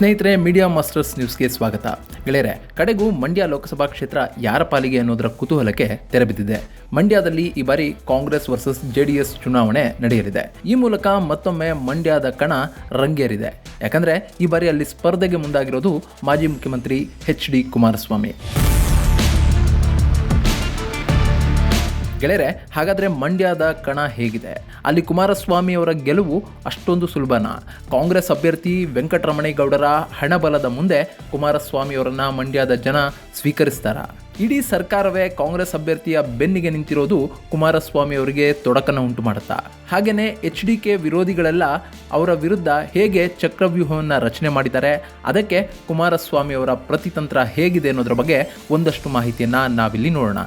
ಸ್ನೇಹಿತರೆ media masters ನ್ಯೂಸ್ಗೆ ಸ್ವಾಗತ. ಗೆಳೆಯರೆ, ಕಡೆಗೂ ಮಂಡ್ಯ ಲೋಕಸಭಾ ಕ್ಷೇತ್ರ ಯಾರ ಪಾಲಿಗೆ ಅನ್ನೋದರ ಕುತೂಹಲಕ್ಕೆ ತೆರೆಬಿದ್ದಿದೆ ಮಂಡ್ಯದಲ್ಲಿ ಈ ಬಾರಿ ಕಾಂಗ್ರೆಸ್ ವರ್ಸಸ್ ಜೆಡಿಎಸ್ ಚುನಾವಣೆ ನಡೆಯಲಿದೆ. ಈ ಮೂಲಕ ಮತ್ತೊಮ್ಮೆ ಮಂಡ್ಯದ ಕಣ ರಂಗೇರಿದೆ. ಯಾಕಂದ್ರೆ, ಈ ಬಾರಿ ಅಲ್ಲಿ ಸ್ಪರ್ಧೆಗೆ ಮುಂದಾಗಿರೋದು ಮಾಜಿ ಮುಖ್ಯಮಂತ್ರಿ ಎಚ್ ಡಿ ಕುಮಾರಸ್ವಾಮಿ. ಗೆಳೆಯರೆ, ಹಾಗಾದರೆ ಮಂಡ್ಯದ ಕಣ ಹೇಗಿದೆ? ಅಲ್ಲಿ ಕುಮಾರಸ್ವಾಮಿ ಅವರ ಗೆಲುವು ಅಷ್ಟೊಂದು ಸುಲಭನ? ಕಾಂಗ್ರೆಸ್ ಅಭ್ಯರ್ಥಿ ವೆಂಕಟರಮಣೇಗೌಡರ ಹಣಬಲದ ಮುಂದೆ ಕುಮಾರಸ್ವಾಮಿ ಅವರನ್ನ ಮಂಡ್ಯದ ಜನ ಸ್ವೀಕರಿಸ್ತಾರ? ಇಡೀ ಸರ್ಕಾರವೇ ಕಾಂಗ್ರೆಸ್ ಅಭ್ಯರ್ಥಿಯ ಬೆನ್ನಿಗೆ ನಿಂತಿರೋದು ಕುಮಾರಸ್ವಾಮಿ ಅವರಿಗೆ ತೊಡಕನ ಉಂಟು ಮಾಡುತ್ತಾ? ಹಾಗೆಯೇ ಎಚ್ ಡಿ ಕೆ ವಿರೋಧಿಗಳೆಲ್ಲ ಅವರ ವಿರುದ್ಧ ಹೇಗೆ ಚಕ್ರವ್ಯೂಹವನ್ನು ರಚನೆ ಮಾಡಿದ್ದಾರೆ? ಅದಕ್ಕೆ ಕುಮಾರಸ್ವಾಮಿ ಅವರ ಪ್ರತಿತಂತ್ರ ಹೇಗಿದೆ ಅನ್ನೋದ್ರ ಬಗ್ಗೆ ಒಂದಷ್ಟು ಮಾಹಿತಿಯನ್ನು ನಾವಿಲ್ಲಿ ನೋಡೋಣ.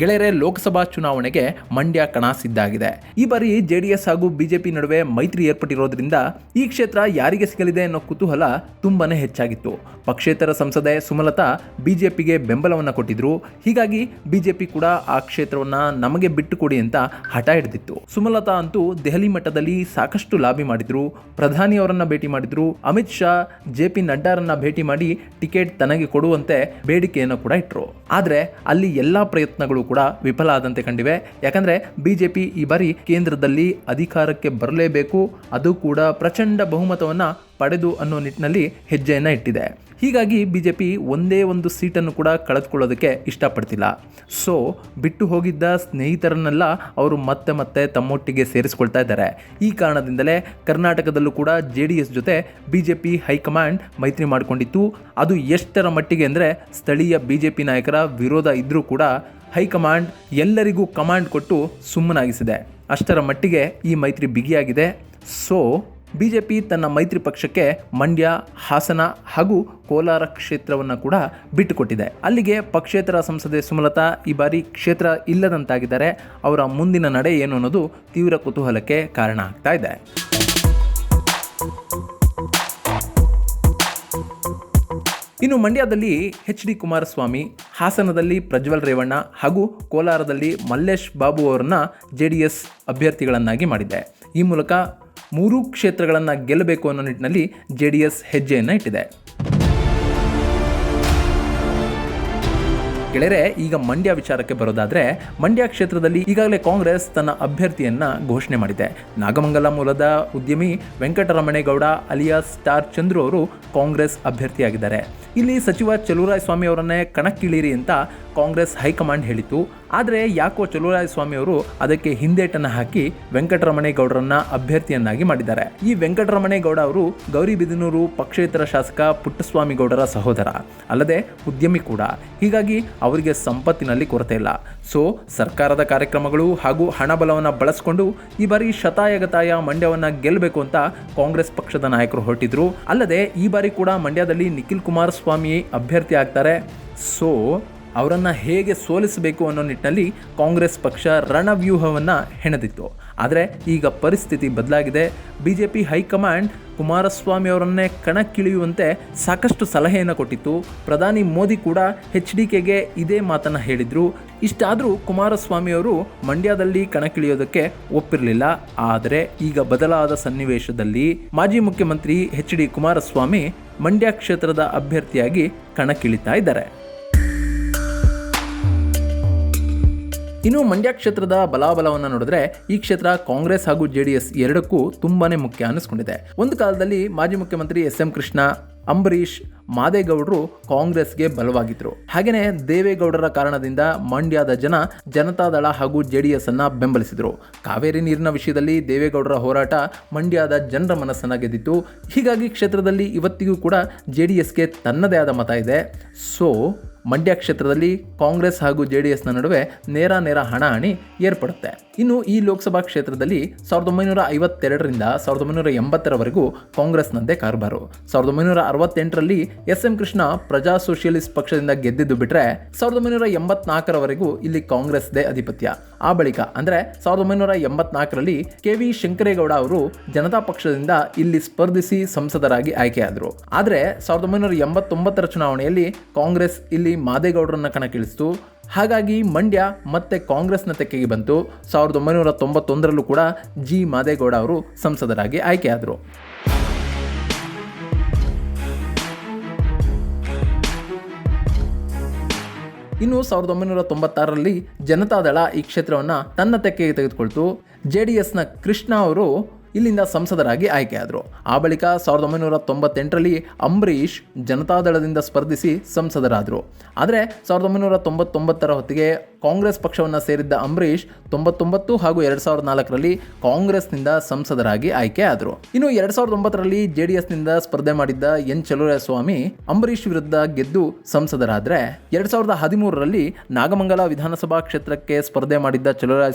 ಗೆಳೆಯರೆ ಲೋಕಸಭಾ ಚುನಾವಣೆಗೆ ಮಂಡ್ಯ ಕಣ ಸಿದ್ದಾಗಿದೆ. ಈ ಬಾರಿ ಜೆಡಿಎಸ್ ಹಾಗೂ ಬಿಜೆಪಿ ನಡುವೆ ಮೈತ್ರಿ ಏರ್ಪಟ್ಟಿರೋದ್ರಿಂದ ಈ ಕ್ಷೇತ್ರ ಯಾರಿಗೆ ಸಿಗಲಿದೆ ಅನ್ನೋ ಕುತೂಹಲ ತುಂಬಾನೇ ಹೆಚ್ಚಾಗಿತ್ತು. ಪಕ್ಷೇತರ ಸಂಸದೆ ಸುಮಲತಾ ಬಿಜೆಪಿಗೆ ಬೆಂಬಲವನ್ನು ಕೊಟ್ಟಿದ್ರು. ಹೀಗಾಗಿ ಬಿಜೆಪಿ ಕೂಡ ಆ ಕ್ಷೇತ್ರವನ್ನ ನಮಗೆ ಬಿಟ್ಟುಕೊಡಿ ಅಂತ ಹಠ ಹಿಡಿದಿತ್ತು. ಸುಮಲತಾ ಅಂತೂ ದೆಹಲಿ ಮಟ್ಟದಲ್ಲಿ ಸಾಕಷ್ಟು ಲಾಬಿ ಮಾಡಿದ್ರು. ಪ್ರಧಾನಿ ಅವರನ್ನ ಭೇಟಿ ಮಾಡಿದ್ರು. ಅಮಿತ್ ಶಾ, ಜೆ ಪಿ ನಡ್ಡಾರನ್ನ ಭೇಟಿ ಮಾಡಿ ಟಿಕೆಟ್ ತನಗೆ ಕೊಡುವಂತೆ ಬೇಡಿಕೆಯನ್ನು ಕೂಡ ಇಟ್ಟರು ಆದರೆ ಅಲ್ಲಿ ಎಲ್ಲಾ ಪ್ರಯತ್ನಗಳು ಕೂಡ ವಿಫಲ ಆದಂತೆ ಕಂಡಿವೆ. ಯಾಕಂದ್ರೆ ಬಿಜೆಪಿ ಈ ಬಾರಿ ಕೇಂದ್ರದಲ್ಲಿ ಅಧಿಕಾರಕ್ಕೆ ಬರಲೇಬೇಕು. ಅದು ಕೂಡ ಪ್ರಚಂಡ ಬಹುಮತವನ್ನ ಪಡೆದು ಅನ್ನೋ ನಿಟ್ಟಿನಲ್ಲಿ ಹೆಜ್ಜೆಯನ್ನ ಇಟ್ಟಿದೆ. ಹೀಗಾಗಿ ಬಿಜೆಪಿ ಒಂದೇ ಒಂದು ಸೀಟನ್ನು ಕೂಡ ಕಳೆದುಕೊಳ್ಳೋದಕ್ಕೆ ಇಷ್ಟಪಡ್ತಿಲ್ಲ. ಸೊ ಬಿಟ್ಟು ಹೋಗಿದ್ದ ಸ್ನೇಹಿತರನ್ನೆಲ್ಲ ಅವರು ಮತ್ತೆ ಮತ್ತೆ ತಮ್ಮೊಟ್ಟಿಗೆ ಸೇರಿಸ್ಕೊಳ್ತಾ ಇದ್ದಾರೆ. ಈ ಕಾರಣದಿಂದಲೇ ಕರ್ನಾಟಕದಲ್ಲೂ ಕೂಡ ಜೆ ಡಿ ಎಸ್ ಜೊತೆ ಬಿಜೆಪಿ ಹೈಕಮಾಂಡ್ ಮೈತ್ರಿ ಮಾಡಿಕೊಂಡಿತ್ತು. ಅದು ಎಷ್ಟರ ಮಟ್ಟಿಗೆ ಅಂದರೆ ಸ್ಥಳೀಯ ಬಿಜೆಪಿ ನಾಯಕರ ವಿರೋಧ ಇದ್ದರೂ ಕೂಡ ಹೈಕಮಾಂಡ್ ಎಲ್ಲರಿಗೂ ಕಮಾಂಡ್ ಕೊಟ್ಟು ಸುಮ್ಮನಾಗಿಸಿದೆ. ಅಷ್ಟರ ಮಟ್ಟಿಗೆ ಈ ಮೈತ್ರಿ ಬಿಗಿಯಾಗಿದೆ. ಸೊ ಬಿ ಜೆ ಪಿ ತನ್ನ ಮೈತ್ರಿ ಪಕ್ಷಕ್ಕೆ ಮಂಡ್ಯ, ಹಾಸನ ಹಾಗೂ ಕೋಲಾರ ಕ್ಷೇತ್ರವನ್ನು ಕೂಡ ಬಿಟ್ಟುಕೊಟ್ಟಿದೆ. ಅಲ್ಲಿಗೆ ಪಕ್ಷೇತರ ಸಂಸದೆ ಸುಮಲತಾ ಈ ಬಾರಿ ಕ್ಷೇತ್ರ ಇಲ್ಲದಂತಾಗಿದ್ದಾರೆ. ಅವರ ಮುಂದಿನ ನಡೆ ಏನು ಅನ್ನೋದು ತೀವ್ರ ಕುತೂಹಲಕ್ಕೆ ಕಾರಣ ಆಗ್ತಾ ಇದೆ. ಇನ್ನು ಮಂಡ್ಯದಲ್ಲಿ ಎಚ್ ಡಿ ಕುಮಾರಸ್ವಾಮಿ, ಹಾಸನದಲ್ಲಿ ಪ್ರಜ್ವಲ್ ರೇವಣ್ಣ ಹಾಗೂ ಕೋಲಾರದಲ್ಲಿ ಮಲ್ಲೇಶ್ ಬಾಬು ಅವರನ್ನ ಜೆ ಡಿ ಎಸ್ ಅಭ್ಯರ್ಥಿಗಳನ್ನಾಗಿ ಮಾಡಿದೆ. ಈ ಮೂಲಕ ಮೂರೂ ಕ್ಷೇತ್ರಗಳನ್ನು ಗೆಲ್ಲಬೇಕು ಅನ್ನೋ ನಿಟ್ಟಿನಲ್ಲಿ ಜೆ ಡಿ ಎಸ್ ಹೆಜ್ಜೆಯನ್ನು ಇಟ್ಟಿದೆ. ಗೆಳೆಯರೆ ಈಗ ಮಂಡ್ಯ ವಿಚಾರಕ್ಕೆ ಬರೋದಾದ್ರೆ, ಮಂಡ್ಯ ಕ್ಷೇತ್ರದಲ್ಲಿ ಈಗಾಗಲೇ ಕಾಂಗ್ರೆಸ್ ತನ್ನ ಅಭ್ಯರ್ಥಿಯನ್ನ ಘೋಷಣೆ ಮಾಡಿದೆ. ನಾಗಮಂಗಲ ಮೂಲದ ಉದ್ಯಮಿ ವೆಂಕಟರಮಣೇಗೌಡ ಅಲಿಯಾಸ್ ಸ್ಟಾರ್ ಚಂದ್ರು ಅವರು ಕಾಂಗ್ರೆಸ್ ಅಭ್ಯರ್ಥಿಯಾಗಿದ್ದಾರೆ. ಇಲ್ಲಿ ಸಚಿವ ಚಲುವರಾಯ ಸ್ವಾಮಿ ಅವರನ್ನೇ ಕಣಕ್ಕಿಳಿಯಿರಿ ಅಂತ ಕಾಂಗ್ರೆಸ್ ಹೈಕಮಾಂಡ್ ಹೇಳಿತು ಆದರೆ ಯಾಕೋ ಚಲುವರಾಯ ಸ್ವಾಮಿ ಅವರು ಅದಕ್ಕೆ ಹಿಂದೇಟನ್ನು ಹಾಕಿ ವೆಂಕಟರಮಣೇಗೌಡರನ್ನ ಅಭ್ಯರ್ಥಿಯನ್ನಾಗಿ ಮಾಡಿದ್ದಾರೆ. ಈ ವೆಂಕಟರಮಣೇಗೌಡ ಅವರು ಗೌರಿಬಿದನೂರು ಪಕ್ಷೇತರ ಶಾಸಕ ಪುಟ್ಟಸ್ವಾಮಿ ಗೌಡರ ಸಹೋದರ. ಅಲ್ಲದೆ ಉದ್ಯಮಿ ಕೂಡ. ಹೀಗಾಗಿ ಅವರಿಗೆ ಸಂಪತ್ತಿನಲ್ಲಿ ಕೊರತೆ ಇಲ್ಲ. ಸೊ, ಸರ್ಕಾರದ ಕಾರ್ಯಕ್ರಮಗಳು ಹಾಗೂ ಹಣಬಲವನ್ನು ಬಳಸಿಕೊಂಡು ಈ ಬಾರಿ ಶತಾಯಗತಾಯ ಮಂಡ್ಯವನ್ನ ಗೆಲ್ಲಬೇಕು ಅಂತ ಕಾಂಗ್ರೆಸ್ ಪಕ್ಷದ ನಾಯಕರು ಹೊರಟಿದ್ರು. ಅಲ್ಲದೆ ಈ ಬಾರಿ ಕೂಡ ಮಂಡ್ಯದಲ್ಲಿ ನಿಖಿಲ್ ಕುಮಾರಸ್ವಾಮಿ ಅಭ್ಯರ್ಥಿ ಆಗ್ತಾರೆ. ಸೊ ಅವರನ್ನು ಹೇಗೆ ಸೋಲಿಸಬೇಕು ಅನ್ನೋ ನಿಟ್ಟಿನಲ್ಲಿ ಕಾಂಗ್ರೆಸ್ ಪಕ್ಷ ರಣವ್ಯೂಹವನ್ನು ಹೆಣೆದಿತ್ತು. ಆದರೆ ಈಗ ಪರಿಸ್ಥಿತಿ ಬದಲಾಗಿದೆ. B J P high command Kumaraswamy ಅವರನ್ನೇ ಕಣಕ್ಕಿಳಿಯುವಂತೆ ಸಾಕಷ್ಟು ಸಲಹೆಯನ್ನು ಕೊಟ್ಟಿತ್ತು. ಪ್ರಧಾನಿ ಮೋದಿ ಕೂಡ ಎಚ್ ಡಿ ಕೆಗೆ ಇದೇ ಮಾತನ್ನು ಹೇಳಿದರು. ಇಷ್ಟಾದರೂ ಕುಮಾರಸ್ವಾಮಿ ಅವರು ಮಂಡ್ಯದಲ್ಲಿ ಕಣಕ್ಕಿಳಿಯೋದಕ್ಕೆ ಒಪ್ಪಿರಲಿಲ್ಲ. ಆದರೆ ಈಗ ಬದಲಾದ ಸನ್ನಿವೇಶದಲ್ಲಿ ಮಾಜಿ ಮುಖ್ಯಮಂತ್ರಿ ಎಚ್ ಡಿ ಕುಮಾರಸ್ವಾಮಿ ಮಂಡ್ಯ ಕ್ಷೇತ್ರದ ಅಭ್ಯರ್ಥಿಯಾಗಿ ಕಣಕ್ಕಿಳಿತಾ ಇದ್ದಾರೆ. ಇನ್ನು ಮಂಡ್ಯ ಕ್ಷೇತ್ರದ ಬಲಾಬಲವನ್ನು ನೋಡಿದ್ರೆ ಈ ಕ್ಷೇತ್ರ ಕಾಂಗ್ರೆಸ್ ಹಾಗೂ ಜೆ ಡಿ ಎಸ್ ಎರಡಕ್ಕೂ ತುಂಬಾನೇ ಮುಖ್ಯ ಅನ್ನಿಸ್ಕೊಂಡಿದೆ. ಒಂದು ಕಾಲದಲ್ಲಿ ಮಾಜಿ ಮುಖ್ಯಮಂತ್ರಿ ಎಸ್ ಎಂ ಕೃಷ್ಣ, ಅಂಬರೀಷ್ ಮಾದೇಗೌಡರು ಕಾಂಗ್ರೆಸ್ಗೆ ಬಲವಾಗಿದ್ರು. ಹಾಗೆಯೇ ದೇವೇಗೌಡರ ಕಾರಣದಿಂದ ಮಂಡ್ಯದ ಜನ ಜನತಾದಳ ಹಾಗೂ ಜೆ ಡಿ ಎಸ್ ಅನ್ನ ಬೆಂಬಲಿಸಿದ್ರು. ಕಾವೇರಿ ನೀರಿನ ವಿಷಯದಲ್ಲಿ ದೇವೇಗೌಡರ ಹೋರಾಟ ಮಂಡ್ಯದ ಜನರ ಮನಸ್ಸನ್ನು ಗೆದ್ದಿತ್ತು. ಹೀಗಾಗಿ ಕ್ಷೇತ್ರದಲ್ಲಿ ಇವತ್ತಿಗೂ ಕೂಡ ಜೆ ಡಿ ಎಸ್ಗೆ ತನ್ನದೇ ಆದ ಮತ ಇದೆ. ಸೊ, ಮಂಡ್ಯ ಕ್ಷೇತ್ರದಲ್ಲಿ ಕಾಂಗ್ರೆಸ್ ಹಾಗೂ ಜೆ ಡಿ ಎಸ್ನ ನಡುವೆ ನೇರ ನೇರ ಹಣಾಹಣಿ ಏರ್ಪಡುತ್ತೆ. ಇನ್ನು ಈ ಲೋಕಸಭಾ ಕ್ಷೇತ್ರದಲ್ಲಿ ಸಾವಿರದ ಒಂಬೈನೂರ ಐವತ್ತೆರಡರಿಂದ ಸಾವಿರದ ಒಂಬೈನೂರ ಎಂಬತ್ತರವರೆಗೂ ಕಾಂಗ್ರೆಸ್ನಂತೆ ಕಾರ್ಬಾರು. ಸಾವಿರದ ಒಂಬೈನೂರ ಅರವತ್ತೆಂಟರಲ್ಲಿ ಎಸ್ ಎಂ ಕೃಷ್ಣ ಪ್ರಜಾ ಸೋಷಿಯಲಿಸ್ಟ್ ಪಕ್ಷದಿಂದ ಗೆದ್ದಿದ್ದು ಬಿಟ್ರೆ ಸಾವಿರದ ಒಂಬೈನೂರ ಎಂಬತ್ನಾಲ್ಕರವರೆಗೂ ಇಲ್ಲಿ ಕಾಂಗ್ರೆಸ್ದೇ ಅಧಿಪತ್ಯ. ಆ ಬಳಿಕ ಅಂದ್ರೆ ಸಾವಿರದ ಒಂಬೈನೂರ ಎಂಬತ್ನಾಲ್ಕರಲ್ಲಿ ಕೆ ವಿ ಶಂಕರೇಗೌಡ ಅವರು ಜನತಾ ಪಕ್ಷದಿಂದ ಇಲ್ಲಿ ಸ್ಪರ್ಧಿಸಿ ಸಂಸದರಾಗಿ ಆಯ್ಕೆಯಾದರು. ಆದರೆ ಸಾವಿರದ ಒಂಬೈನೂರ ಎಂಬತ್ತೊಂಬತ್ತರ ಚುನಾವಣೆಯಲ್ಲಿ ಕಾಂಗ್ರೆಸ್ ಇಲ್ಲಿ ಮಾದೇಗೌಡರನ್ನ ಕಣಕ್ಕಿಳಿಸಿತು. ಹಾಗಾಗಿ ಮಂಡ್ಯ ಮತ್ತೆ ಕಾಂಗ್ರೆಸ್ನ ತೆಕ್ಕೆಗೆ ಬಂತು. ಸಾವಿರದ ಒಂಬೈನೂರ ತೊಂಬತ್ತೊಂದರಲ್ಲೂ ಕೂಡ ಜಿ ಮಾದೇಗೌಡ ಅವರು ಸಂಸದರಾಗಿ ಆಯ್ಕೆಯಾದರು. ಇನ್ನು ಸಾವಿರದ ಒಂಬೈನೂರ ತೊಂಬತ್ತಾರರಲ್ಲಿ ಜನತಾದಳ ಈ ಕ್ಷೇತ್ರವನ್ನು ತನ್ನ ತೆಕ್ಕೆಗೆ ತೆಗೆದುಕೊಳ್ತು. ಜೆ ಡಿ ಎಸ್ನ ಕೃಷ್ಣ ಅವರು ಇಲ್ಲಿಂದ ಸಂಸದರಾಗಿ ಆಯ್ಕೆಯಾದರು. ಆ ಬಳಿಕ ಸಾವಿರದ ಒಂಬೈನೂರ ತೊಂಬತ್ತೆಂಟರಲ್ಲಿ ಅಂಬರೀಷ್ ಜನತಾದಳದಿಂದ ಸ್ಪರ್ಧಿಸಿ ಸಂಸದರಾದರು. ಆದರೆ ಸಾವಿರದ ಒಂಬೈನೂರ ತೊಂಬತ್ತೊಂಬತ್ತರ ಹೊತ್ತಿಗೆ ಕಾಂಗ್ರೆಸ್ ಪಕ್ಷವನ್ನು ಸೇರಿದ್ದ ಅಂಬರೀಷ್ ತೊಂಬತ್ತೊಂಬತ್ತು ಹಾಗೂ ಎರಡು ಸಾವಿರದ ನಾಲ್ಕರಲ್ಲಿ ಕಾಂಗ್ರೆಸ್ನಿಂದ ಸಂಸದರಾಗಿ ಆಯ್ಕೆ ಆದರು ಇನ್ನು ಎರಡು ಸಾವಿರದ ಒಂಬತ್ತರಲ್ಲಿ ಜೆ ಡಿ ಎಸ್ನಿಂದ ಸ್ಪರ್ಧೆ ಮಾಡಿದ್ದ ಎನ್. ಸ್ವಾಮಿ ಅಂಬರೀಷ್ ವಿರುದ್ಧ ಗೆದ್ದು ಸಂಸದರಾದರೆ, ಎರಡು ಸಾವಿರದ ಹದಿಮೂರರಲ್ಲಿ ನಾಗಮಂಗಲ ವಿಧಾನಸಭಾ ಕ್ಷೇತ್ರಕ್ಕೆ ಸ್ಪರ್ಧೆ ಮಾಡಿದ್ದ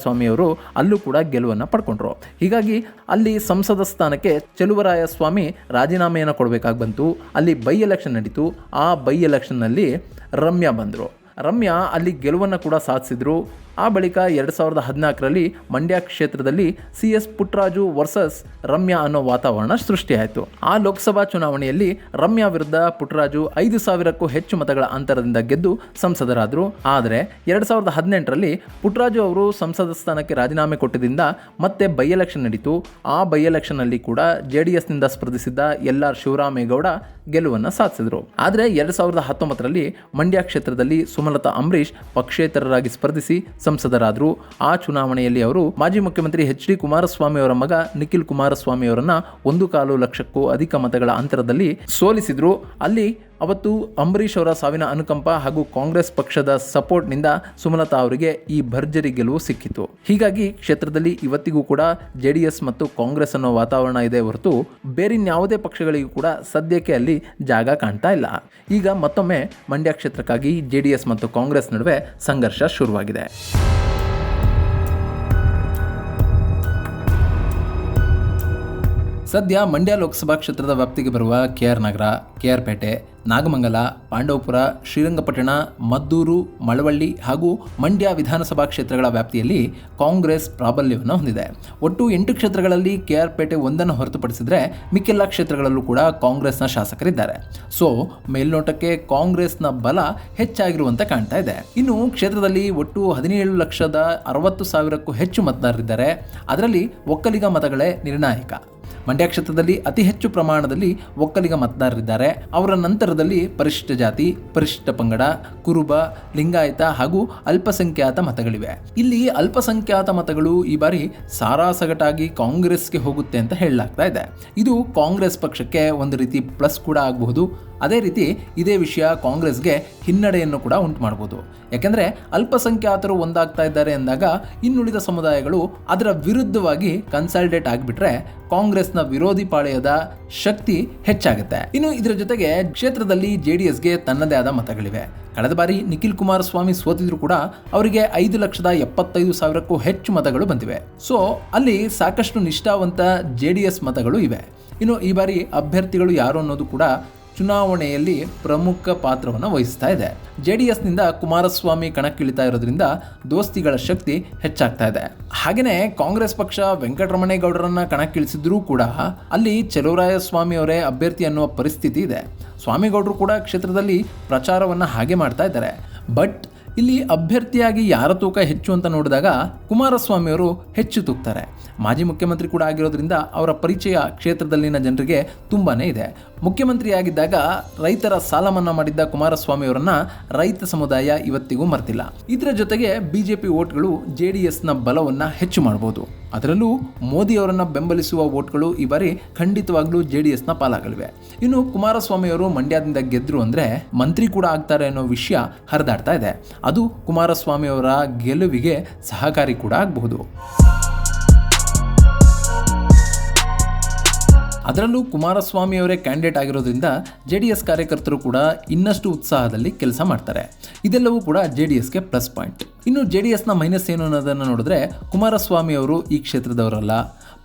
ಸ್ವಾಮಿ ಅವರು ಅಲ್ಲೂ ಕೂಡ ಗೆಲುವನ್ನು ಪಡ್ಕೊಂಡ್ರು. ಹೀಗಾಗಿ ಅಲ್ಲಿ ಸಂಸದ ಸ್ಥಾನಕ್ಕೆ ಚೆಲುವರಾಯ ಸ್ವಾಮಿ ರಾಜೀನಾಮೆಯನ್ನು ಕೊಡಬೇಕಾಗಿ ಬಂತು. ಅಲ್ಲಿ ಬೈ ಎಲೆಕ್ಷನ್ ನಡೀತು. ಆ ಬೈ ಎಲೆಕ್ಷನ್ನಲ್ಲಿ ರಮ್ಯಾ ಬಂದರು. ರಮ್ಯಾ ಅಲ್ಲಿ ಗೆಲುವನ್ನು ಕೂಡ ಸಾಧಿಸಿದ್ರು. ಆ ಬಳಿಕ ಎರಡು ಸಾವಿರದ ಹದಿನಾಲ್ಕರಲ್ಲಿ ಮಂಡ್ಯ ಕ್ಷೇತ್ರದಲ್ಲಿ C S Puttaraju versus Ramya ಅನ್ನೋ ವಾತಾವರಣ ಸೃಷ್ಟಿಯಾಯಿತು. ಆ ಲೋಕಸಭಾ ಚುನಾವಣೆಯಲ್ಲಿ ರಮ್ಯಾ ವಿರುದ್ಧ ಪುಟ್ಟರಾಜು ಐದು ಸಾವಿರಕ್ಕೂ ಹೆಚ್ಚು ಮತಗಳ ಅಂತರದಿಂದ ಗೆದ್ದು ಸಂಸದರಾದರು. ಆದರೆ ಎರಡು ಸಾವಿರದ ಹದಿನೆಂಟರಲ್ಲಿ ಪುಟ್ಟರಾಜು ಅವರು ಸಂಸದ ಸ್ಥಾನಕ್ಕೆ ರಾಜೀನಾಮೆ ಕೊಟ್ಟಿದ್ದರಿಂದ ಮತ್ತೆ ಬೈ ಎಲೆಕ್ಷನ್ ನಡೀತು. ಆ ಬೈ ಎಲೆಕ್ಷನ್ನಲ್ಲಿ ಕೂಡ ಜೆ ಡಿ ಎಸ್ನಿಂದ ಸ್ಪರ್ಧಿಸಿದ್ದ ಎಲ್ ಆರ್ ಶಿವರಾಮೇಗೌಡ ಗೆಲುವನ್ನು ಸಾಧಿಸಿದರು. ಆದರೆ ಎರಡು ಸಾವಿರದ ಹತ್ತೊಂಬತ್ತರಲ್ಲಿ ಮಂಡ್ಯ ಕ್ಷೇತ್ರದಲ್ಲಿ ಸುಮಲತಾ ಅಂಬರೀಷ್ ಪಕ್ಷೇತರರಾಗಿ ಸ್ಪರ್ಧಿಸಿ ಸಂಸದರಾದರು. ಆ ಚುನಾವಣೆಯಲ್ಲಿ ಅವರು ಮಾಜಿ ಮುಖ್ಯಮಂತ್ರಿ ಎಚ್ ಡಿ ಕುಮಾರಸ್ವಾಮಿ ಅವರ ಮಗ ನಿಖಿಲ್ ಕುಮಾರಸ್ವಾಮಿ ಅವರನ್ನ ಒಂದು ಕಾಲು ಲಕ್ಷಕ್ಕೂ ಅಧಿಕ ಮತಗಳ ಅಂತರದಲ್ಲಿ ಸೋಲಿಸಿದ್ರು. ಅಲ್ಲಿ ಅವತ್ತು ಅಂಬರೀಷ್ ಅವರ ಸಾವಿನ ಅನುಕಂಪ ಹಾಗೂ ಕಾಂಗ್ರೆಸ್ ಪಕ್ಷದ ಸಪೋರ್ಟ್ನಿಂದ ಸುಮಲತಾ ಅವರಿಗೆ ಈ ಭರ್ಜರಿ ಗೆಲುವು ಸಿಕ್ಕಿತು. ಹೀಗಾಗಿ ಕ್ಷೇತ್ರದಲ್ಲಿ ಇವತ್ತಿಗೂ ಕೂಡ ಜೆ ಡಿ ಎಸ್ ಮತ್ತು ಕಾಂಗ್ರೆಸ್ ಅನ್ನೋ ವಾತಾವರಣ ಇದೆ ಹೊರತು ಬೇರಿನ್ಯಾವುದೇ ಪಕ್ಷಗಳಿಗೂ ಕೂಡ ಸದ್ಯಕ್ಕೆ ಅಲ್ಲಿ ಜಾಗ ಕಾಣ್ತಾ ಇಲ್ಲ. ಈಗ ಮತ್ತೊಮ್ಮೆ ಮಂಡ್ಯ ಕ್ಷೇತ್ರಕ್ಕಾಗಿ ಜೆ ಡಿ ಎಸ್ ಮತ್ತು ಕಾಂಗ್ರೆಸ್ ನಡುವೆ ಸಂಘರ್ಷ ಶುರುವಾಗಿದೆ. ಸದ್ಯ ಮಂಡ್ಯ ಲೋಕಸಭಾ ಕ್ಷೇತ್ರದ ವ್ಯಾಪ್ತಿಗೆ ಬರುವ K R Nagar K R Pete, Nagamangala, Pandavapura, Srirangapatna, Maddur, Malavalli ಹಾಗೂ ಮಂಡ್ಯ ವಿಧಾನಸಭಾ ಕ್ಷೇತ್ರಗಳ ವ್ಯಾಪ್ತಿಯಲ್ಲಿ ಕಾಂಗ್ರೆಸ್ ಪ್ರಾಬಲ್ಯವನ್ನು ಹೊಂದಿದೆ. ಒಟ್ಟು ಎಂಟು ಕ್ಷೇತ್ರಗಳಲ್ಲಿ ಕೆ ಆರ್ ಪೇಟೆ ಒಂದನ್ನು ಹೊರತುಪಡಿಸಿದರೆ ಮಿಕ್ಕೆಲ್ಲ ಕ್ಷೇತ್ರಗಳಲ್ಲೂ ಕೂಡ ಕಾಂಗ್ರೆಸ್ನ ಶಾಸಕರಿದ್ದಾರೆ. ಸೊ, ಮೇಲ್ನೋಟಕ್ಕೆ ಕಾಂಗ್ರೆಸ್ನ ಬಲ ಹೆಚ್ಚಾಗಿರುವಂತೆ ಕಾಣ್ತಾ ಇದೆ. ಇನ್ನು ಕ್ಷೇತ್ರದಲ್ಲಿ ಒಟ್ಟು ಹದಿನೇಳು ಲಕ್ಷದ ಅರವತ್ತು ಸಾವಿರಕ್ಕೂ ಹೆಚ್ಚು ಮತದಾರರಿದ್ದಾರೆ. ಅದರಲ್ಲಿ ಒಕ್ಕಲಿಗ ಮತಗಳೇ ನಿರ್ಣಾಯಕ. ಮಂಡ್ಯ ಕ್ಷೇತ್ರದಲ್ಲಿ ಅತಿ ಹೆಚ್ಚು ಪ್ರಮಾಣದಲ್ಲಿ ಒಕ್ಕಲಿಗ ಮತದಾರರಿದ್ದಾರೆ. ಅವರ ನಂತರದಲ್ಲಿ ಪರಿಶಿಷ್ಟ ಜಾತಿ, ಪರಿಶಿಷ್ಟ ಪಂಗಡ, ಕುರುಬ, ಲಿಂಗಾಯತ ಹಾಗೂ ಅಲ್ಪಸಂಖ್ಯಾತ ಮತಗಳಿವೆ. ಇಲ್ಲಿ ಅಲ್ಪಸಂಖ್ಯಾತ ಮತಗಳು ಈ ಬಾರಿ ಸಾರಾಸಗಟಾಗಿ ಕಾಂಗ್ರೆಸ್ಗೆ ಹೋಗುತ್ತೆ ಅಂತ ಹೇಳಲಾಗ್ತಾ ಇದೆ. ಇದು ಕಾಂಗ್ರೆಸ್ ಪಕ್ಷಕ್ಕೆ ಒಂದು ರೀತಿ ಪ್ಲಸ್ ಕೂಡ ಆಗಬಹುದು. ಅದೇ ರೀತಿ ಇದೇ ವಿಷಯ ಕಾಂಗ್ರೆಸ್ಗೆ ಹಿನ್ನಡೆಯನ್ನು ಕೂಡ ಉಂಟು ಮಾಡ್ಬೋದು ಯಾಕೆಂದರೆ ಅಲ್ಪಸಂಖ್ಯಾತರು ಒಂದಾಗ್ತಾ ಇದ್ದಾರೆ ಅಂದಾಗ ಇನ್ನುಳಿದ ಸಮುದಾಯಗಳು ಅದರ ವಿರುದ್ಧವಾಗಿ ಕನ್ಸಲ್ಟೇಟ್ ಆಗಿಬಿಟ್ರೆ ಕಾಂಗ್ರೆಸ್ನ ವಿರೋಧಿ ಪಾಳೆಯದ ಶಕ್ತಿ ಹೆಚ್ಚಾಗುತ್ತೆ. ಇನ್ನು ಇದರ ಜೊತೆಗೆ ಕ್ಷೇತ್ರದಲ್ಲಿ ಜೆ ಡಿ ಎಸ್ಗೆ ತನ್ನದೇ ಆದ ಮತಗಳಿವೆ. ಕಳೆದ ಬಾರಿ ನಿಖಿಲ್ ಕುಮಾರಸ್ವಾಮಿ ಸೋತಿದ್ರು ಕೂಡ ಅವರಿಗೆ ಐದು ಲಕ್ಷದ ಎಪ್ಪತ್ತೈದು ಸಾವಿರಕ್ಕೂ ಹೆಚ್ಚು ಮತಗಳು ಬಂದಿವೆ. ಸೊ, ಅಲ್ಲಿ ಸಾಕಷ್ಟು ನಿಷ್ಠಾವಂತ ಜೆ ಡಿ ಎಸ್ ಮತಗಳು ಇವೆ. ಇನ್ನು ಈ ಬಾರಿ ಅಭ್ಯರ್ಥಿಗಳು ಯಾರು ಅನ್ನೋದು ಕೂಡ ಚುನಾವಣೆಯಲ್ಲಿ ಪ್ರಮುಖ ಪಾತ್ರವನ್ನು ವಹಿಸ್ತಾ ಇದೆ. ಜೆ ಡಿ ಎಸ್ನಿಂದ ಕುಮಾರಸ್ವಾಮಿ ಕಣಕ್ಕಿಳಿತಾ ಇರೋದ್ರಿಂದ ದೋಸ್ತಿಗಳ ಶಕ್ತಿ ಹೆಚ್ಚಾಗ್ತಾ ಇದೆ. ಹಾಗೆಯೇ ಕಾಂಗ್ರೆಸ್ ಪಕ್ಷ ವೆಂಕಟರಮಣೇಗೌಡರನ್ನ ಕಣಕ್ಕಿಳಿಸಿದ್ರೂ ಕೂಡ ಅಲ್ಲಿ ಚೆಲುವರಾಯ ಸ್ವಾಮಿ ಅವರೇ ಅಭ್ಯರ್ಥಿ ಅನ್ನುವ ಪರಿಸ್ಥಿತಿ ಇದೆ. ಸ್ವಾಮಿಗೌಡರು ಕೂಡ ಕ್ಷೇತ್ರದಲ್ಲಿ ಪ್ರಚಾರವನ್ನು ಹಾಗೆ ಮಾಡ್ತಾ ಇದ್ದಾರೆ. ಬಟ್ ಇಲ್ಲಿ ಅಭ್ಯರ್ಥಿಯಾಗಿ ಯಾರ ತೂಕ ಹೆಚ್ಚು ಅಂತ ನೋಡಿದಾಗ ಕುಮಾರಸ್ವಾಮಿ ಅವರು ಹೆಚ್ಚು ತೂಗ್ತಾರೆ. ಮಾಜಿ ಮುಖ್ಯಮಂತ್ರಿ ಕೂಡ ಆಗಿರೋದ್ರಿಂದ ಅವರ ಪರಿಚಯ ಕ್ಷೇತ್ರದಲ್ಲಿನ ಜನರಿಗೆ ತುಂಬಾ ಇದೆ. ಮುಖ್ಯಮಂತ್ರಿಯಾಗಿದ್ದಾಗ ರೈತರ ಸಾಲ ಮನ್ನಾ ಮಾಡಿದ್ದ ಕುಮಾರಸ್ವಾಮಿ ಅವರನ್ನ ರೈತ ಸಮುದಾಯ ಇವತ್ತಿಗೂ ಮರ್ತಿಲ್ಲ. ಇದರ ಜೊತೆಗೆ ಬಿಜೆಪಿ ಓಟ್ಗಳು ಜೆ ಡಿ ಬಲವನ್ನು ಹೆಚ್ಚು ಮಾಡಬಹುದು ಅದರಲ್ಲೂ ಮೋದಿ ಅವರನ್ನ ಬೆಂಬಲಿಸುವ ಓಟ್ಗಳು ಈ ಬಾರಿ ಖಂಡಿತವಾಗ್ಲೂ ಜೆ ಡಿ ಎಸ್ನ ಪಾಲಾಗಲಿವೆ. ಇನ್ನು ಕುಮಾರಸ್ವಾಮಿ ಅವರು ಮಂಡ್ಯದಿಂದ ಗೆದ್ರು ಅಂದರೆ ಮಂತ್ರಿ ಕೂಡ ಆಗ್ತಾರೆ ಅನ್ನೋ ವಿಷಯ ಹರಿದಾಡ್ತಾ ಇದೆ. ಅದು ಕುಮಾರಸ್ವಾಮಿ ಅವರ ಗೆಲುವಿಗೆ ಸಹಕಾರಿ ಕೂಡ ಆಗಬಹುದು. ಅದರಲ್ಲೂ ಕುಮಾರಸ್ವಾಮಿಯವರೇ ಕ್ಯಾಂಡಿಡೇಟ್ ಆಗಿರೋದ್ರಿಂದ ಜೆ ಡಿ ಎಸ್ ಕಾರ್ಯಕರ್ತರು ಕೂಡ ಇನ್ನಷ್ಟು ಉತ್ಸಾಹದಲ್ಲಿ ಕೆಲಸ ಮಾಡ್ತಾರೆ. ಇದೆಲ್ಲವೂ ಕೂಡ ಜೆ ಡಿ ಎಸ್ಗೆ ಪ್ಲಸ್ ಪಾಯಿಂಟ್ ಇನ್ನು ಜೆ ಡಿ ಎಸ್ನ ಮೈನಸ್ ಏನು ಅನ್ನೋದನ್ನು ನೋಡಿದ್ರೆ ಕುಮಾರಸ್ವಾಮಿ ಅವರು ಈ ಕ್ಷೇತ್ರದವರಲ್ಲ.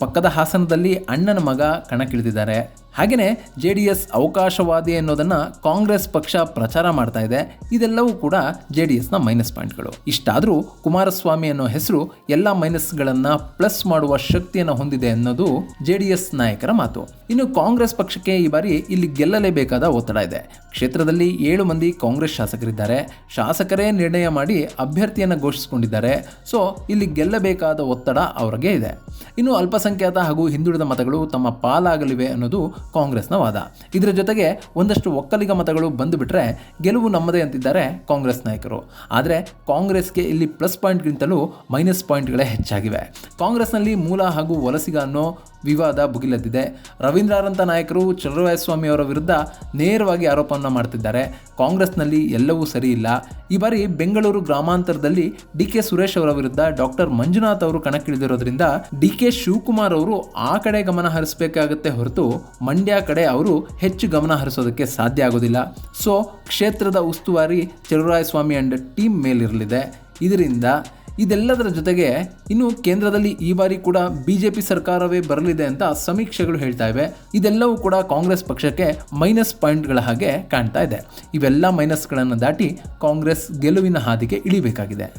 ಪಕ್ಕದ ಹಾಸನದಲ್ಲಿ ಅಣ್ಣನ ಮಗ ಕಣಕ್ಕಿಳಿದಿದ್ದಾರೆ. ಹಾಗೆಯೇ ಜೆ ಡಿ ಎಸ್ ಅವಕಾಶವಾದಿ ಅನ್ನೋದನ್ನು ಕಾಂಗ್ರೆಸ್ ಪಕ್ಷ ಪ್ರಚಾರ ಮಾಡ್ತಾ ಇದೆ. ಇದೆಲ್ಲವೂ ಕೂಡ ಜೆ ಡಿ ಎಸ್ನ ಮೈನಸ್ ಪಾಯಿಂಟ್ಗಳು. ಇಷ್ಟಾದರೂ ಕುಮಾರಸ್ವಾಮಿ ಅನ್ನೋ ಹೆಸರು ಎಲ್ಲ ಮೈನಸ್ಗಳನ್ನು ಪ್ಲಸ್ ಮಾಡುವ ಶಕ್ತಿಯನ್ನು ಹೊಂದಿದೆ ಅನ್ನೋದು ಜೆ ಡಿ ಎಸ್ ನಾಯಕರ ಮಾತು. ಇನ್ನು ಕಾಂಗ್ರೆಸ್ ಪಕ್ಷಕ್ಕೆ ಈ ಬಾರಿ ಇಲ್ಲಿ ಗೆಲ್ಲಲೇಬೇಕಾದ ಒತ್ತಡ ಇದೆ. ಕ್ಷೇತ್ರದಲ್ಲಿ ಏಳು ಮಂದಿ ಕಾಂಗ್ರೆಸ್ ಶಾಸಕರಿದ್ದಾರೆ. ಶಾಸಕರೇ ನಿರ್ಣಯ ಮಾಡಿ ಅಭ್ಯರ್ಥಿಯನ್ನು ಘೋಷಿಸಿಕೊಂಡಿದ್ದಾರೆ. ಸೊ, ಇಲ್ಲಿ ಗೆಲ್ಲಬೇಕಾದ ಒತ್ತಡ ಅವರಿಗೆ ಇದೆ. ಇನ್ನು ಅಲ್ಪಸಂಖ್ಯಾತ ಹಾಗೂ ಹಿಂದುಳಿದ ಮತಗಳು ತಮ್ಮ ಪಾಲಾಗಲಿವೆ ಅನ್ನೋದು ಕಾಂಗ್ರೆಸ್ನ ವಾದ. ಇದರ ಜೊತೆಗೆ ಒಂದಷ್ಟು ಒಕ್ಕಲಿಗ ಮತಗಳು ಬಂದುಬಿಟ್ರೆ ಗೆಲುವು ನಮ್ಮದೇ ಅಂತಿದ್ದಾರೆ ಕಾಂಗ್ರೆಸ್ ನಾಯಕರು. ಆದರೆ ಕಾಂಗ್ರೆಸ್ಗೆ ಇಲ್ಲಿ ಪ್ಲಸ್ ಪಾಯಿಂಟ್ಗಿಂತಲೂ ಮೈನಸ್ ಪಾಯಿಂಟ್ಗಳೇ ಹೆಚ್ಚಾಗಿವೆ. ಕಾಂಗ್ರೆಸ್ನಲ್ಲಿ ಮೂಲ ಹಾಗೂ ವಲಸಿಗ ಅನ್ನೋ ವಿವಾದ ಭುಗಿಲೆದ್ದಿದೆ. ರವೀಂದ್ರಾರಂತ ನಾಯಕರು ಚಲುವರಾಯಸ್ವಾಮಿ ಅವರ ವಿರುದ್ಧ ನೇರವಾಗಿ ಆರೋಪವನ್ನು ಮಾಡ್ತಿದ್ದಾರೆ. ಕಾಂಗ್ರೆಸ್ನಲ್ಲಿ ಎಲ್ಲವೂ ಸರಿ ಇಲ್ಲ. ಈ ಬಾರಿ ಬೆಂಗಳೂರು ಗ್ರಾಮಾಂತರದಲ್ಲಿ ಡಿ ಕೆ ಸುರೇಶ್ ಅವರ ವಿರುದ್ಧ ಡಾಕ್ಟರ್ ಮಂಜುನಾಥ್ ಅವರು ಕಣಕ್ಕಿಳಿದಿರೋದ್ರಿಂದ ಡಿ ಕೆ ಶಿವಕುಮಾರ್ ಅವರು ಆ ಕಡೆ ಗಮನ ಹರಿಸಬೇಕಾಗತ್ತೆ ಹೊರತು ಮಂಡ್ಯ ಕಡೆ ಅವರು ಹೆಚ್ಚು ಗಮನ ಹರಿಸೋದಕ್ಕೆ ಸಾಧ್ಯ ಆಗೋದಿಲ್ಲ. ಸೊ, ಕ್ಷೇತ್ರದ ಉಸ್ತುವಾರಿ ಚಲುವರಾಯಸ್ವಾಮಿ ಅಂಡ್ ಟೀಮ್ ಮೇಲಿರಲಿದೆ. ಇದರಿಂದ ಇದೆಲ್ಲದರ ಜೊತೆಗೆ ಇನ್ನು ಕೇಂದ್ರದಲ್ಲಿ ಈ ಬಾರಿ ಕೂಡ ಬಿಜೆಪಿ ಸರ್ಕಾರವೇ ಬರಲಿದೆ ಅಂತ ಸಮೀಕ್ಷೆಗಳು ಹೇಳ್ತಾ ಇವೆ. ಇದೆಲ್ಲವೂ ಕೂಡ ಕಾಂಗ್ರೆಸ್ ಪಕ್ಷಕ್ಕೆ ಮೈನಸ್ ಪಾಯಿಂಟ್ಗಳ ಹಾಗೆ ಕಾಣ್ತಾ ಇದೆ. ಇವೆಲ್ಲ ಮೈನಸ್ಗಳನ್ನು ದಾಟಿ ಕಾಂಗ್ರೆಸ್ ಗೆಲುವಿನ ಹಾದಿಗೆ ಇಳಿಬೇಕಾಗಿದೆ.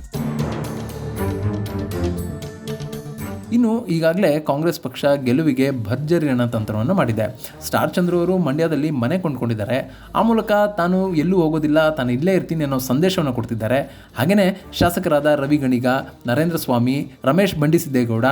ಇನ್ನು ಈಗಾಗಲೇ ಕಾಂಗ್ರೆಸ್ ಪಕ್ಷ ಗೆಲುವಿಗೆ ಭರ್ಜರಿ ರಣತಂತ್ರವನ್ನು ಮಾಡಿದೆ. ಸ್ಟಾರ್ ಚಂದ್ರು ಅವರು ಮಂಡ್ಯದಲ್ಲಿ ಮನೆ ಕೊಂಡ್ಕೊಂಡಿದ್ದಾರೆ. ಆ ಮೂಲಕ ತಾನು ಎಲ್ಲೂ ಹೋಗೋದಿಲ್ಲ, ತಾನು ಇಲ್ಲೇ ಇರ್ತೀನಿ ಅನ್ನೋ ಸಂದೇಶವನ್ನು ಕೊಡ್ತಿದ್ದಾರೆ. ಹಾಗೆಯೇ ಶಾಸಕರಾದ ರವಿ ಗಣಿಗ, ನರೇಂದ್ರ ಸ್ವಾಮಿ, ರಮೇಶ್ ಬಂಡಿಸಿದ್ದೇಗೌಡ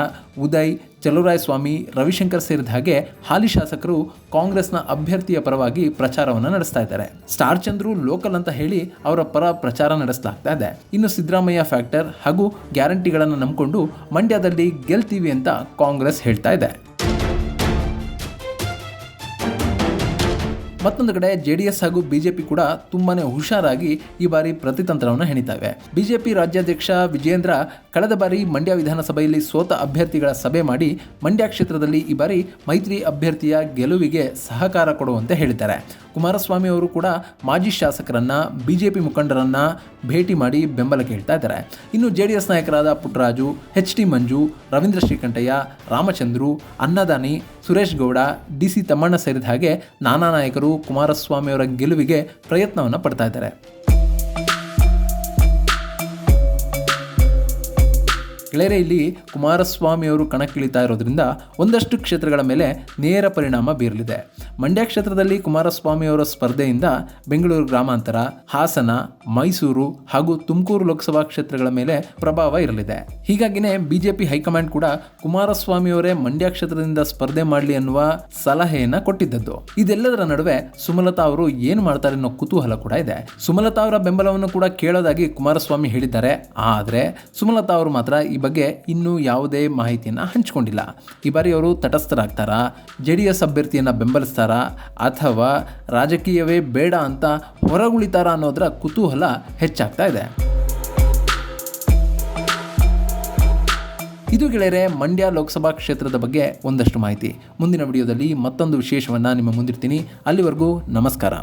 ಉದಯ್ ಚಲುವರಾಯಸ್ವಾಮಿ ರವಿಶಂಕರ್ ಸೇರಿದ ಹಾಗೆ ಹಾಲಿ ಶಾಸಕರು ಕಾಂಗ್ರೆಸ್ನ ಅಭ್ಯರ್ಥಿಯ ಪರವಾಗಿ ಪ್ರಚಾರವನ್ನು ನಡೆಸ್ತಾ ಇದ್ದಾರೆ. ಸ್ಟಾರ್ ಚಂದ್ರು ಲೋಕಲ್ ಅಂತ ಹೇಳಿ ಅವರ ಪರ ಪ್ರಚಾರ ನಡೆಸಲಾಗ್ತಾ ಇದೆ. ಇನ್ನು ಸಿದ್ದರಾಮಯ್ಯ ಫ್ಯಾಕ್ಟರ್ ಹಾಗೂ ಗ್ಯಾರಂಟಿಗಳನ್ನು ನಂಬಿಕೊಂಡು ಮಂಡ್ಯದಲ್ಲಿ ಗೆಲ್ತೀವಿ ಅಂತ ಕಾಂಗ್ರೆಸ್ ಹೇಳ್ತಾ ಇದೆ. ಮತ್ತೊಂದು ಕಡೆ ಜೆ ಡಿ ಎಸ್ ಹಾಗೂ ಬಿಜೆಪಿ ಕೂಡ ತುಂಬಾನೇ ಹುಷಾರಾಗಿ ಈ ಬಾರಿ ಪ್ರತಿತಂತ್ರವನ್ನು ಹೆಣಿತಾವೆ. ಬಿಜೆಪಿ ರಾಜ್ಯಾಧ್ಯಕ್ಷ ವಿಜೇಂದ್ರ ಕಳೆದ ಬಾರಿ ಮಂಡ್ಯ ವಿಧಾನಸಭೆಯಲ್ಲಿ ಸೋತ ಅಭ್ಯರ್ಥಿಗಳ ಸಭೆ ಮಾಡಿ ಮಂಡ್ಯ ಕ್ಷೇತ್ರದಲ್ಲಿ ಈ ಬಾರಿ ಮೈತ್ರಿ ಅಭ್ಯರ್ಥಿಯ ಗೆಲುವಿಗೆ ಸಹಕಾರ ಕೊಡುವಂತೆ ಹೇಳಿದ್ದಾರೆ. ಕುಮಾರಸ್ವಾಮಿ ಅವರು ಕೂಡ ಮಾಜಿ ಶಾಸಕರನ್ನ, ಬಿಜೆಪಿ ಮುಖಂಡರನ್ನ ಭೇಟಿ ಮಾಡಿ ಬೆಂಬಲ ಕೇಳ್ತಾ ಇದ್ದಾರೆ. ಇನ್ನು ಜೆ ಡಿ ಎಸ್ ನಾಯಕರಾದ Puttaraju, H T Manju, Ravindra Srikantaiah, Ramachandru Annadani Suresh Gowda, D C Thammanna ಸೇರಿದ ಹಾಗೆ ನಾನಾ ನಾಯಕರು ಕುಮಾರಸ್ವಾಮಿ ಅವರ ಗೆಲುವಿಗೆ ಪ್ರಯತ್ನವನ್ನು ಪಡ್ತಾ ಇದ್ದಾರೆ. ಗೆಳೆಯರೆ ಇಲ್ಲಿ ಕುಮಾರಸ್ವಾಮಿ ಅವರು ಕಣಕ್ಕಿಳಿತಾ ಇರೋದ್ರಿಂದ ಒಂದಷ್ಟು ಕ್ಷೇತ್ರಗಳ ಮೇಲೆ ನೇರ ಪರಿಣಾಮ ಬೀರಲಿದೆ. ಮಂಡ್ಯ ಕ್ಷೇತ್ರದಲ್ಲಿ ಕುಮಾರಸ್ವಾಮಿ ಅವರ ಸ್ಪರ್ಧೆಯಿಂದ ಬೆಂಗಳೂರು ಗ್ರಾಮಾಂತರ, ಹಾಸನ, ಮೈಸೂರು ಹಾಗೂ ತುಮಕೂರು ಲೋಕಸಭಾ ಕ್ಷೇತ್ರಗಳ ಮೇಲೆ ಪ್ರಭಾವ ಇರಲಿದೆ. ಹೀಗಾಗಿನೇ ಬಿಜೆಪಿ ಹೈಕಮಾಂಡ್ ಕೂಡ ಕುಮಾರಸ್ವಾಮಿ ಅವರೇ ಮಂಡ್ಯ ಕ್ಷೇತ್ರದಿಂದ ಸ್ಪರ್ಧೆ ಮಾಡಲಿ ಅನ್ನುವ ಸಲಹೆಯನ್ನ ಕೊಟ್ಟಿದ್ದದ್ದು. ಇದೆಲ್ಲದರ ನಡುವೆ ಸುಮಲತಾ ಅವರು ಏನು ಮಾಡ್ತಾರೆ ಅನ್ನೋ ಕುತೂಹಲ ಕೂಡ ಇದೆ. ಸುಮಲತಾ ಅವರ ಬೆಂಬಲವನ್ನು ಕೂಡ ಕೇಳೋದಾಗಿ ಕುಮಾರಸ್ವಾಮಿ ಹೇಳಿದ್ದಾರೆ. ಆದರೆ ಸುಮಲತಾ ಅವರು ಮಾತ್ರ ಈ ಬಗ್ಗೆ ಇನ್ನೂ ಯಾವುದೇ ಮಾಹಿತಿಯನ್ನು ಹಂಚಿಕೊಂಡಿಲ್ಲ. ಈ ಬಾರಿ ಅವರು ತಟಸ್ಥರಾಗ್ತಾರಾ? ಜೆ ಡಿ ಎಸ್ ಅಭ್ಯರ್ಥಿಯನ್ನು ಬೆಂಬಲಿಸ್ತಾರಾ? ಅಥವಾ ರಾಜಕೀಯವೇ ಬೇಡ ಅಂತ ಹೊರಗುಳಿತಾರಾ ಅನ್ನೋದರ ಕುತೂಹಲ ಹೆಚ್ಚಾಗ್ತಾ ಇದೆ. ಇದು ಗೆಳೆಯರೆ, ಮಂಡ್ಯ ಲೋಕಸಭಾ ಕ್ಷೇತ್ರದ ಬಗ್ಗೆ ಒಂದಷ್ಟು ಮಾಹಿತಿ. ಮುಂದಿನ ವಿಡಿಯೋದಲ್ಲಿ ಮತ್ತೊಂದು ವಿಶೇಷವನ್ನು ನಿಮ್ಮ ಮುಂದಿರ್ತೀನಿ ಅಲ್ಲಿವರೆಗೂ ನಮಸ್ಕಾರ.